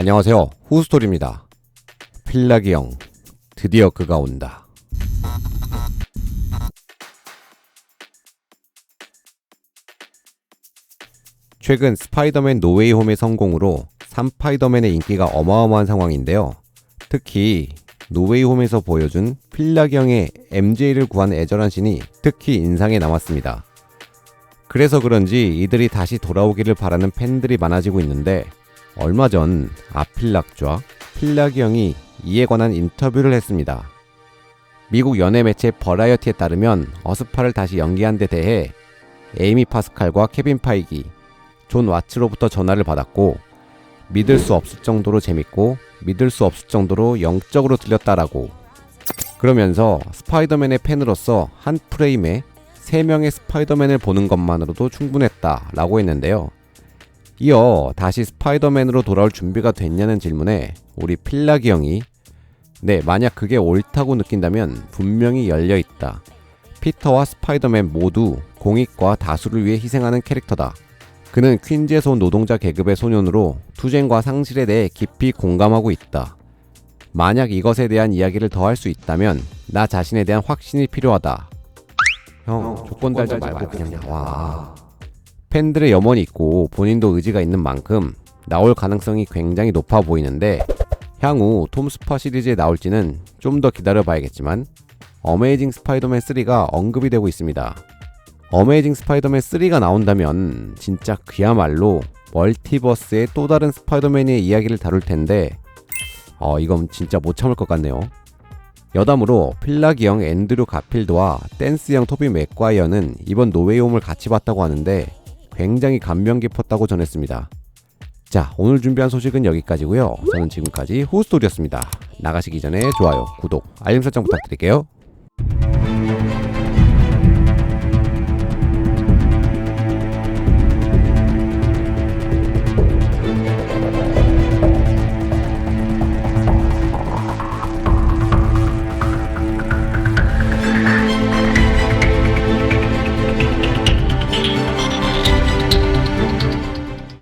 안녕하세요. 후스토리입니다. 필라기 형, 드디어 그가 온다. 최근 스파이더맨 노웨이 홈의 성공으로 3파이더맨의 인기가 어마어마한 상황인데요. 특히 노웨이 홈에서 보여준 필라기 형의 MJ를 구한 애절한 씬이 특히 인상에 남았습니다. 그래서 그런지 이들이 다시 돌아오기를 바라는 팬들이 많아지고 있는데 얼마 전 아필락과 필라기 형이 이에 관한 인터뷰를 했습니다. 미국 연예 매체 버라이어티에 따르면 어스파를 다시 연기한 데 대해 에이미 파스칼과 케빈 파이기, 존 와츠로부터 전화를 받았고 믿을 수 없을 정도로 재밌고 믿을 수 없을 정도로 영적으로 들렸다라고 그러면서 스파이더맨의 팬으로서 한 프레임에 3명의 스파이더맨을 보는 것만으로도 충분했다라고 했는데요. 이어 다시 스파이더맨으로 돌아올 준비가 됐냐는 질문에 우리 필라기 형이 네, 만약 그게 옳다고 느낀다면 분명히 열려 있다. 피터와 스파이더맨 모두 공익과 다수를 위해 희생하는 캐릭터다. 그는 퀸즈에서 온 노동자 계급의 소년으로 투쟁과 상실에 대해 깊이 공감하고 있다. 만약 이것에 대한 이야기를 더 할 수 있다면 나 자신에 대한 확신이 필요하다. 형, 조건 달지 말고 그냥 나와. 팬들의 염원이 있고 본인도 의지가 있는 만큼 나올 가능성이 굉장히 높아 보이는데 향후 톰 스파 시리즈에 나올지는 좀 더 기다려 봐야겠지만 어메이징 스파이더맨 3가 언급이 되고 있습니다. 어메이징 스파이더맨 3가 나온다면 진짜 그야말로 멀티버스의 또 다른 스파이더맨의 이야기를 다룰 텐데 어 이건 진짜 못 참을 것 같네요. 여담으로 필라기 형 앤드류 가필드와 댄스 형 토비 맥과이어는 이번 노웨이홈을 같이 봤다고 하는데 굉장히 감명 깊었다고 전했습니다. 자, 오늘 준비한 소식은 여기까지고요. 저는 지금까지 호스토리였습니다. 나가시기 전에 좋아요, 구독, 알림 설정 부탁드릴게요.